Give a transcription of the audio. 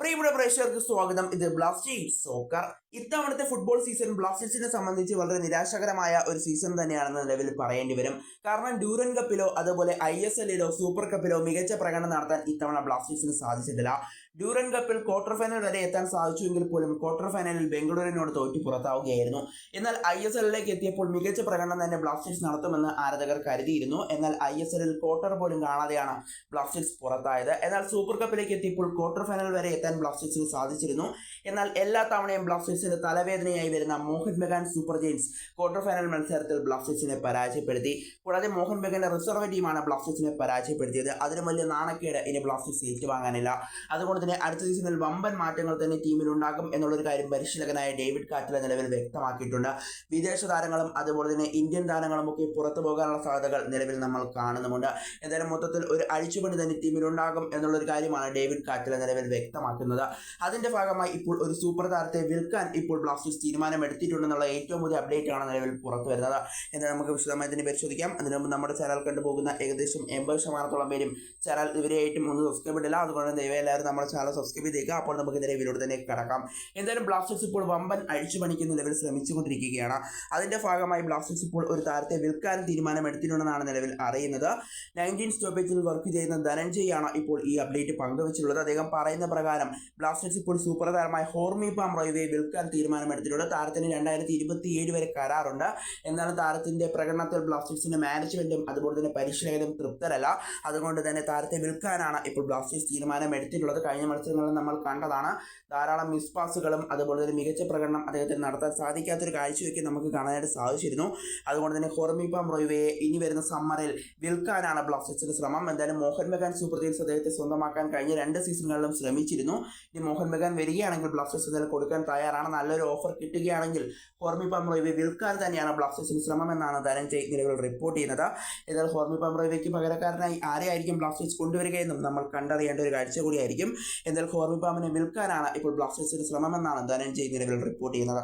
പ്രിയപ്പെട്ട പ്രേക്ഷകർക്ക് സ്വാഗതം. ഇത് ബ്ലാസ്റ്റേഴ്സ് സോക്കർ. ഇത്തവണത്തെ ഫുട്ബോൾ സീസൺ ബ്ലാസ്റ്റേഴ്സിനെ സംബന്ധിച്ച് വളരെ നിരാശകരമായ ഒരു സീസൺ തന്നെയാണെന്ന് നിലവിൽ പറയേണ്ടി വരും. കാരണം ഡ്യൂറൻ കപ്പിലോ അതുപോലെ ഐ എസ് എല്ലിലോ സൂപ്പർ കപ്പിലോ മികച്ച പ്രകടനം നടത്താൻ ഇത്തവണ ബ്ലാസ്റ്റേഴ്സിന് സാധിച്ചിട്ടില്ല. ഡ്യൂറൻ കപ്പിൽ ക്വാർട്ടർ ഫൈനൽ വരെ എത്താൻ സാധിച്ചുവെങ്കിൽ പോലും ക്വാർട്ടർ ഫൈനലിൽ ബംഗളൂരുവിനോട് തോറ്റു പുറത്താവുകയായിരുന്നു. എന്നാൽ ഐ എസ് എല്ലിലേക്ക് എത്തിയപ്പോൾ മികച്ച പ്രകടനം തന്നെ ബ്ലാസ്റ്റേഴ്സ് നടത്തുമെന്ന് ആരാധകർ കരുതിയിരുന്നു. എന്നാൽ ഐ എസ് എല്ലിൽ ക്വാർട്ടർ പോലും കാണാതെയാണ് ബ്ലാസ്റ്റേഴ്സ് പുറത്തായത്. എന്നാൽ സൂപ്പർ കപ്പിലേക്ക് എത്തിയപ്പോൾ ക്വാർട്ടർ ഫൈനൽ വരെ എത്താൻ ബ്ലാസ്റ്റേഴ്സിന് സാധിച്ചിരുന്നു. എന്നാൽ എല്ലാ തവണയും ബ്ലാസ്റ്റേഴ്സിന് തലവേദനയായി വരുന്ന Mohun Bagan super giants quarter final മത്സരത്തിൽ ബ്ലാസ്റ്റേഴ്സിനെ പരാജയപ്പെടുത്തി. കൂടാതെ മോഹൻ ബഗാന്റെ റിസർവ് ടീമാണ് ബ്ലാസ്റ്റേഴ്സിനെ പരാജയപ്പെടുത്തിയത്. അതിന് വലിയ നാണക്കേട് ഇനി ബ്ലാസ്റ്റേഴ്സ് ഏറ്റുവാങ്ങാനില്ല. അതുകൊണ്ട് തന്നെ അടുത്ത സീസണിൽ വമ്പൻ മാറ്റങ്ങൾ തന്നെ ടീമിൽ ഉണ്ടാകും എന്നുള്ളൊരു കാര്യം പരിശീലകനായ ഡേവിഡ് കാറ്റില നിലവിൽ വ്യക്തമാക്കിയിട്ടുണ്ട്. വിദേശ താരങ്ങളും അതുപോലെ തന്നെ ഇന്ത്യൻ താരങ്ങളും ഒക്കെ പുറത്തു പോകാനുള്ള സാധ്യതകൾ നിലവിൽ നമ്മൾ കാണുന്നുമുണ്ട്. എന്തായാലും മൊത്തത്തിൽ ഒരു അഴിച്ചുപണി തന്നെ ടീമിൽ ഉണ്ടാകും എന്നുള്ളൊരു കാര്യമാണ് ഡേവിഡ് കാറ്റില നിലവിൽ വ്യക്തമാക്കുന്നത്. അതിന്റെ ഭാഗമായി ഇപ്പോൾ ഒരു സൂപ്പർ താരത്തെ വിൽക്കാൻ ഇപ്പോൾ ബ്ലാസ്റ്റേഴ്സ് തീരുമാനമെടുത്തിട്ടുണ്ടെന്നുള്ള ഏറ്റവും പുതിയ അപ്ഡേറ്റ് ആണ് നിലവിൽ പുറത്തു വരുന്നത്. എന്നാൽ നമുക്ക് വിശദമായി തന്നെ പരിശോധിക്കാം. അതിനു മുമ്പ് നമ്മുടെ ചാനൽ കണ്ടുപോകുന്ന ഏകദേശം എൺപത് ശതമാനത്തോളം പേരും ചാനൽ ഇവരെയായിട്ടും ഒന്ന് സബ്സ്ക്രൈബ് ഇടില്ല. അതുകൊണ്ട് ദയവായി എല്ലാവരും നമ്മുടെ ചാനൽ സബ്സ്ക്രൈബ് ചെയ്തേക്കുക അപ്പോൾ നമുക്ക് ഇതിനെ വീഡിയോ തന്നെ കിടക്കാം. എന്തായാലും ബ്ലാസ്റ്റേഴ്സ് ഇപ്പോൾ വമ്പൻ അഴിച്ചുപണിക്ക് നിലവിൽ ശ്രമിച്ചുകൊണ്ടിരിക്കുകയാണ്. അതിന്റെ ഭാഗമായി ബ്ലാസ്റ്റേഴ്സ് ഇപ്പോൾ ഒരു താരത്തെ വിൽക്കാൻ തീരുമാനമെടുത്തിട്ടുണ്ടെന്നാണ് നിലവിൽ അറിയുന്നത്. നയന്റീൻ സ്റ്റോപ്പേജിൽ വർക്ക് ചെയ്യുന്ന ധനഞ്ജയ് ആണ് ഇപ്പോൾ ഈ അപ്ഡേറ്റ് പങ്കുവച്ചിട്ടുള്ളത്. അദ്ദേഹം പറയുന്ന പ്രകാരം ബ്ലാസ്റ്റേഴ്സ് ഇപ്പോൾ സൂപ്പർ താരമായ ഹോർമി പാം റോയിവെ വിൽക്കാൻ തീരുമാനമെടുത്തിട്ടുണ്ട് താരത്തിന് രണ്ടായിരത്തി ഇരുപത്തി ഏഴ് വരെ കരാറുണ്ട്. എന്നാലും താരത്തിന്റെ പ്രകടനത്തിൽ ബ്ലാസ്റ്റേഴ്സിന്റെ മാനേജ്മെന്റും അതുപോലെ തന്നെ പരിശീലകരും തൃപ്തരല്ല. അതുകൊണ്ട് തന്നെ താരത്തെ വിൽക്കാനാണ് ഇപ്പോൾ ബ്ലാസ്റ്റേഴ്സ് തീരുമാനമെടുത്തിട്ടുള്ളത് കഴിഞ്ഞ മത്സരങ്ങളിൽ നമ്മൾ കണ്ടതാണ് ധാരാളം മിസ് പാസുകളും അതുപോലെ തന്നെ മികച്ച പ്രകടനം അദ്ദേഹത്തിന് നടത്താൻ സാധിക്കാത്തൊരു കാഴ്ചയൊക്കെ നമുക്ക് കാണാനായിട്ട് സാധിച്ചിരുന്നു. അതുകൊണ്ട് തന്നെ ഹോർമിപാം റോയ്വയെ ഇനി വരുന്ന സമ്മറിൽ വിൽക്കാനാണ് ബ്ലാസ്റ്റേഴ്സിന്റെ ശ്രമം. എന്തായാലും മോഹൻ ബഗാൻ സൂപ്പർ ടീംസ് അദ്ദേഹത്തെ സ്വന്തമാക്കാൻ കഴിഞ്ഞ രണ്ട് സീസണുകളിലും ശ്രമിച്ചിരുന്നു. ഇനി മോഹൻ ബഗാൻ വരികയാണെങ്കിൽ ബ്ലാസ്റ്റേഴ്സ് എന്തായാലും കൊടുക്കാൻ തയ്യാറാണ്. നല്ലൊരു ഓഫർ കിട്ടുകയാണെങ്കിൽ ഹോർമിപാം റോയ്വെ വിൽക്കാൻ തന്നെയാണ് ബ്ലാസ്റ്റേഴ്സിന് ശ്രമം എന്നാണ് ധനഞ്ജയ് നിലവിൽ റിപ്പോർട്ട് ചെയ്യുന്നത്. എന്നാൽ ഹോർമിപാം റോയ്വയ്ക്ക് പകരക്കാരനായി ആരെയായിരിക്കും ബ്ലാസ്റ്റേഴ്സ് കൊണ്ടുവരികയെന്നും നമ്മൾ കണ്ടറിയേണ്ട ഒരു കാഴ്ച കൂടിയായിരിക്കും. എന്നാൽ ഹോർമിപാമിനെ വിൽക്കാനാണ് ഇപ്പോൾ ബ്ലാസ്റ്റേഴ്സിന് ശ്രമമെന്നാണ് ധനഞ്ജയ് നിലവിൽ റിപ്പോർട്ട് ചെയ്യുന്നത്.